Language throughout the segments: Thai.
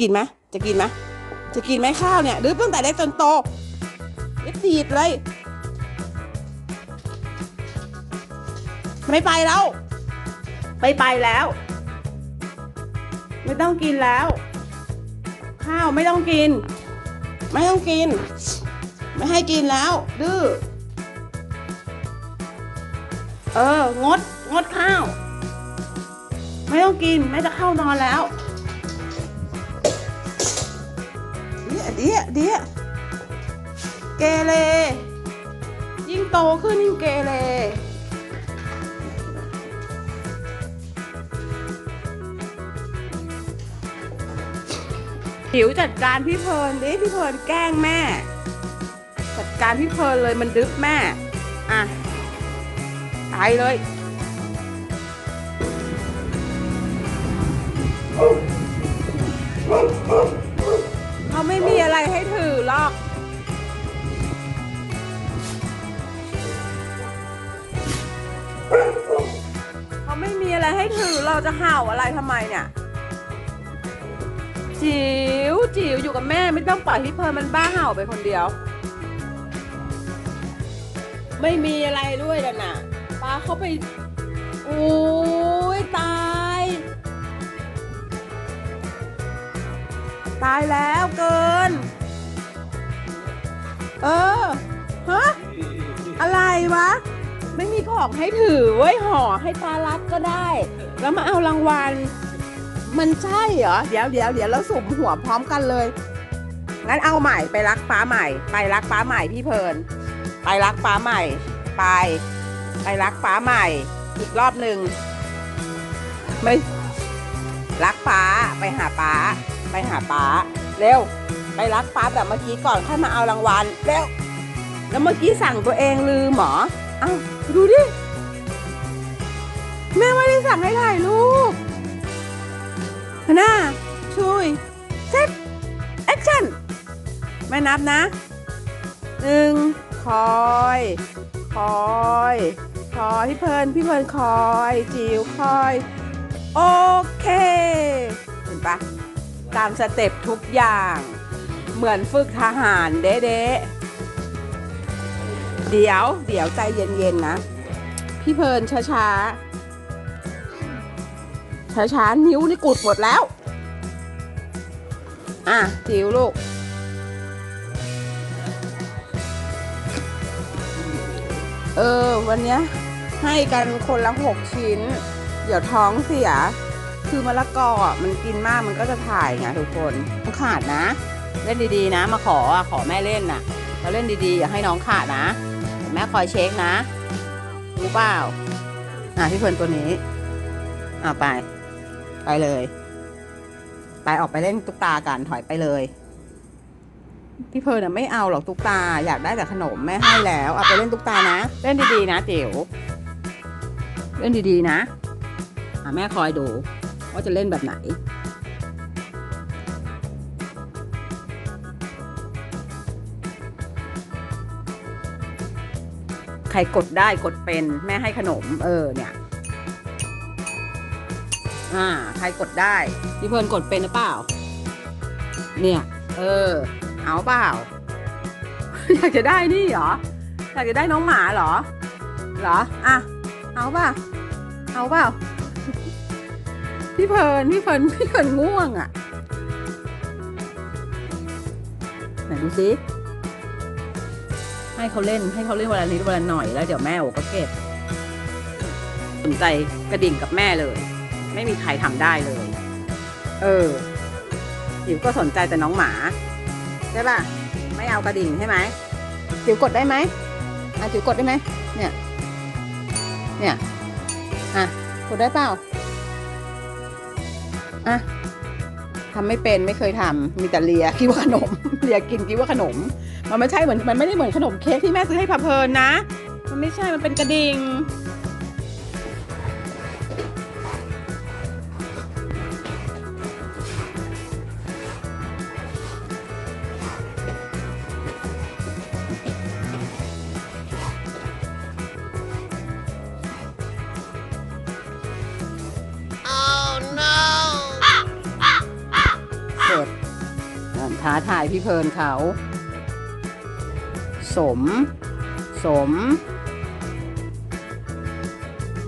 กินไหมจะกินไหมจะกินไหมข้าวเนี่ยดื้อตั้งแต่เล็กจนโตเล็กตีดเลยไม่ไปแล้วไม่ไปแล้ว ไม่ต้องกินแล้ว ข้าวไม่ต้องกิน ไม่ต้องกิน ไม่ให้กินแล้ว ดื้อเอองดงดข้าว ไม่ต้องกินแม่จะเข้านอนแล้ว เดี๋ยเดี๋ยเดี๋ยเกเรยิ่งโตขึ้นยิ่งเกเรหิวจัดการพี่เพลินดิพี่เพลินแกล้งแม่ จัดการพี่เพลินเลยมันดึกแม่ อะตายเลย เขาไม่มีอะไรให้ถือหรอกเขาไม่มีอะไรให้ถือเราจะเห่าอะไรทำไมเนี่ย จิ๋วจิ๋วอยู่กับแม่ไม่ต้องปล่อยให้เพลินมันบ้าเห่าไปคนเดียว ไม่มีอะไรด้วยแล้วน่ะปลาเขาไปโอ้ยตาย ตายแล้วเกิน เออฮะอะไรวะ ไม่มีของให้ถือไว้ยห่อให้ปลารัดก็ได้ แล้วมาเอารางวัล มันใช่เหรอ เดี๋ยวเดี๋ยวเดี๋ยวเราสุ่มหัวพร้อมกันเลย งั้นเอาใหม่ไปรักฟ้าใหม่ ไปรักฟ้าใหม่พี่เพลิน ไปรักฟ้าใหม่ ไป ไปรักฟ้าใหม่ อีกรอบหนึ่งไม่รักฟ้าไปหาป้า ไปหาป้า เร็ว ไปรักฟ้าแบบเมื่อกี้ก่อนค่อยมาเอารางวัลเร็วแล้วเมื่อกี้สั่งตัวเองลืมหรอเอ้าดูดิ แม่ไม่ได้สั่งให้ถ่ายรูปหน้าช่วยเซตแอคชั่นแม่นับนะหนึ่งคอย คอยคอยพี่เพลินพี่เพลินคอยจิ๋วคอย โอเค เห็นปะตามสเต็ปทุกอย่าง เหมือนฝึกทหารเด๊ะๆเดี๋ยว เดี๋ยวใจเย็นๆนะ พี่เพลินช้าๆ ช้าๆ นิ้วนี่กุดหมดแล้ว อะจิ๋วลูก เออ วันเนี้ยให้กันคนละหกชิ้น เดี๋ยวท้องเสีย คือมะละกออะมันกินมากมันก็จะถ่ายไงทุกคนขาดนะ เล่นดีๆนะ มาขออะขอแม่เล่นน่ะ เราเล่นดีๆ อย่าให้น้องขาดนะแม่คอยเช็คนะ รู้เปล่า อะพี่เพลินตัวนี้ อะไป ไปเลย ไปออกไปเล่นตุ๊กตากันถอยไปเลย พี่เพิร์นอะไม่เอาหรอกตุ๊กตา อยากได้แต่ขนมแม่ให้แล้วเอาไปเล่นตุ๊กตานะ เล่นดีๆนะจิ๋วเล่นดีๆนะ อะแม่คอยดูว่าจะเล่นแบบไหน ใครกดได้กดเป็นแม่ให้ขนม เออเนี่ยอ่าใครกดได้พี่เพลิร์นกดเป็นหรือเปล่า เนี่ย เออ เอาเปล่า อยากจะได้นี่เหรออยากจะได้น้องหมาเหรอเหรออะเอาเปล่าเอาเปล่าพี่เพลินพี่เพลินพี่เพลินง่วงอะไหนดูซิ ให้เขาเล่นให้เขาเล่นวันละนิดวันละหน่อยแล้วเดี๋ยวแม่โอก็เก็บสนใจกระดิ่งกับแม่เลย ไม่มีใครทำได้เลย เออจิ๋วก็สนใจแต่น้องหมาใช่ป่ะไม่เอากระดิ่งใช่ไหมจิ๋วกดได้ไหมอะจิ๋วกดได้ไหมเนี่ยเนี่ยอะกดได้เปล่าอะทำไม่เป็นไม่เคยทำมีแต่เลียคิดว่าขนมเลียกินคิดว่าขนม มันไม่ใช่เหมือนมันไม่ได้เหมือนขนมเค้กที่แม่ซื้อให้พาเพลินนะ มันไม่ใช่มันเป็นกระดิ่งเสร็จท้าทายพี่เพลินเขา สม สม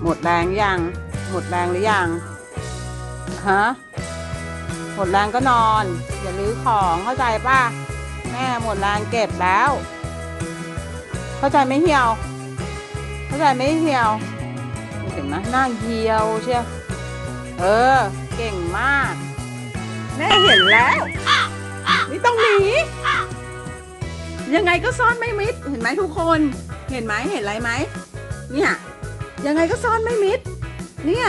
หมดแรงยัง หมดแรงหรือยัง ฮะ หมดแรงก็นอน อย่าลื้อของเข้าใจป่ะ แม่หมดแรงเก็บแล้ว เข้าใจไหมเหี่ยว เข้าใจไหมเหี่ยว เห็นไหมหน้าเหี่ยวเชียวเออ เก่งมาก แม่เห็นแล้ว นี่ต้องหนี ยังไงก็ซ่อนไม่มิด เห็นไหมทุกคน เห็นไหมเห็นอะไรไหม เนี่ย ยังไงก็ซ่อนไม่มิด เนี่ย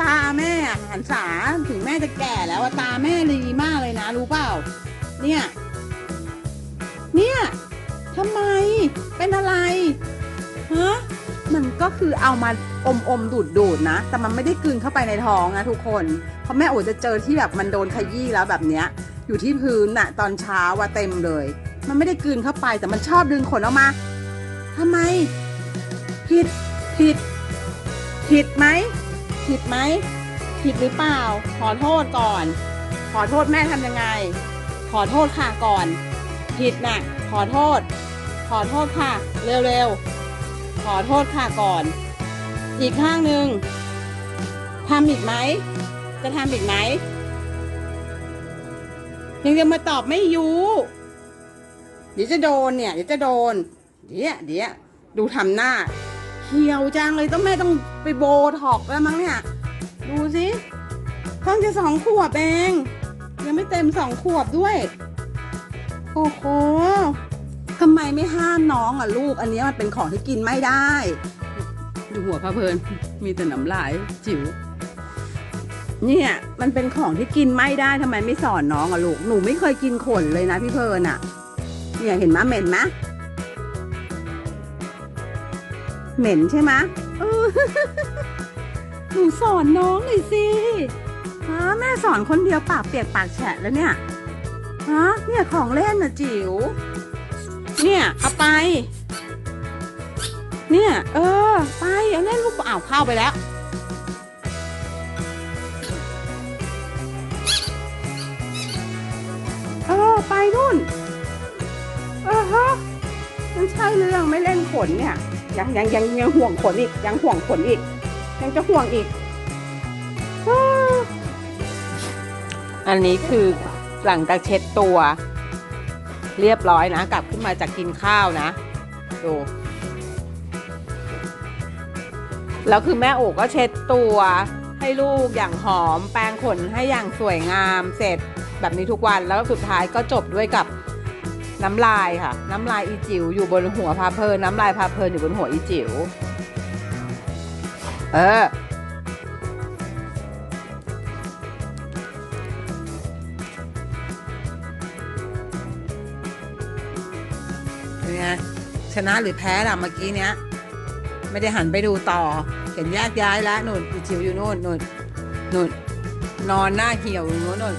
ตาแม่หันษาถึงแม่จะแก่แล้วตาแม่ดีมากเลยนะ รู้เปล่า เนี่ย เนี่ยทำไม เป็นอะไรฮะมันก็คือเอามาอมอมดูดดูดๆนะ แต่มันไม่ได้กลืนเข้าไปในท้องนะทุกคน เพราะแม่โอ๋จะเจอที่แบบมันโดนขยี้แล้วแบบเนี้ย อยู่ที่พื้นน่ะตอนเช้าว่าเต็มเลย มันไม่ได้กลืนเข้าไป แต่มันชอบดึงขนออกมาทำไม ผิด ผิด ผิดไหม ผิดไหม ผิดหรือเปล่า ขอโทษก่อน ขอโทษแม่ทำยังไง ขอโทษค่ะก่อน ผิดน่ะ ขอโทษ ขอโทษค่ะ เร็วๆ ขอโทษค่ะก่อน อีกข้างหนึ่งทำอีกไหม จะทำอีกไหมยังจะมาตอบไม่ยูเดี๋ยวจะโดนเนี่ย เดี๋ยวจะโดน เดี๋ยวเดี๋ยวดูทำหน้าเขียวจังเลยต้องแม่ต้องไปโบท็อกแล้วมั้งเนี่ย ดูสิเพิ่งจะสองขวบเอง ยังไม่เต็มสองขวบด้วย โอ้โหทำไมไม่ห้ามน้องอะลูก อันนี้มันเป็นของที่กินไม่ได้ ดูหัวพระเพลิน มีแต่น้ำลายจิ๋วเนี่ย มันเป็นของที่กินไม่ได้ทำไมไม่สอนน้องอะลูก หนูไม่เคยกินขนเลยนะพี่เพลินอะ เนี่ยเห็นไหมยเหม็นไหมยเหม็นใช่ไหมยเออหนูสอนน้องหน่อยสิฮะแม่สอนคนเดียวปากเปียกปากแฉะแล้วเนี่ยฮะเนี่ยของเล่นน่ะจิ๋ว เนี่ยเอาไป เนี่ย เออ ไปเอาเล่นลูกอ้าวเข้าไปแล้วเออไปนู่นเออฮะ มันใช่เรื่องไม่เล่นขนเนี่ย ยังยังยังยังห่วงขนอีก ยังห่วงขนอีก ยังจะห่วงอีก อันนี้คือหลังจากเช็ดตัว เรียบร้อยนะ กลับขึ้นมาจากกินข้าวนะ ดูแล้วคือแม่โอกก็เช็ดตัวให้ลูกอย่างหอม แปรงขนให้อย่างสวยงามเสร็จแบบนี้ทุกวันแล้วสุดท้ายก็จบด้วยกับ น้ำลายค่ะ น้ำลายอีจิ๋วอยู่บนหัวพาเพลินน้ำลายพาเพลินอยู่บนหัวอีจิ๋วเออเป็นไงชนะหรือแพ้ล่ะเมื่อกี้เนี้ย ไม่ได้หันไปดูต่อ เห็นแยกย้ายแล้วนุ่นอีจิ๋วอยู่นู่นนุ่นนุ่นนอนหน้าเหี่ยวอยู่นู่นนุ่น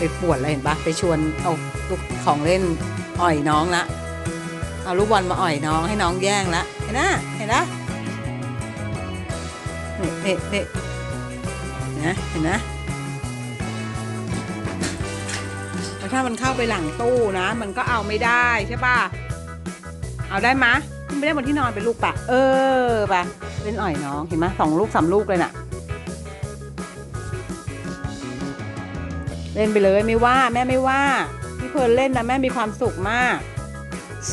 ไปปวดอะไรเห็นปะไปชวนเอาลูกของเล่นอ่อยน้องละเอาลูกบอลมาอ่อยน้องให้น้องแย่งละเห็นนะเห็นนะนี่นี่นี่เห็นนะเห็นนะแล้วถ้ามันเข้าไปหลังตู้นะ มันก็เอาไม่ได้ใช่ป่ะเอาได้มะไม่ได้บนที่นอนเป็นลูกปะเออปะเล่นอ่อยน้องเห็นไหมสองลูกสามลูกเลยน่ะ เล่นไปเลยไม่ว่าแม่ไม่ว่า พี่เพลินเล่นนะแม่มีความสุขมาก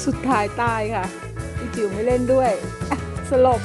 สุดท้ายตายค่ะพี่จิ๋วไม่เล่นด้วย สลบ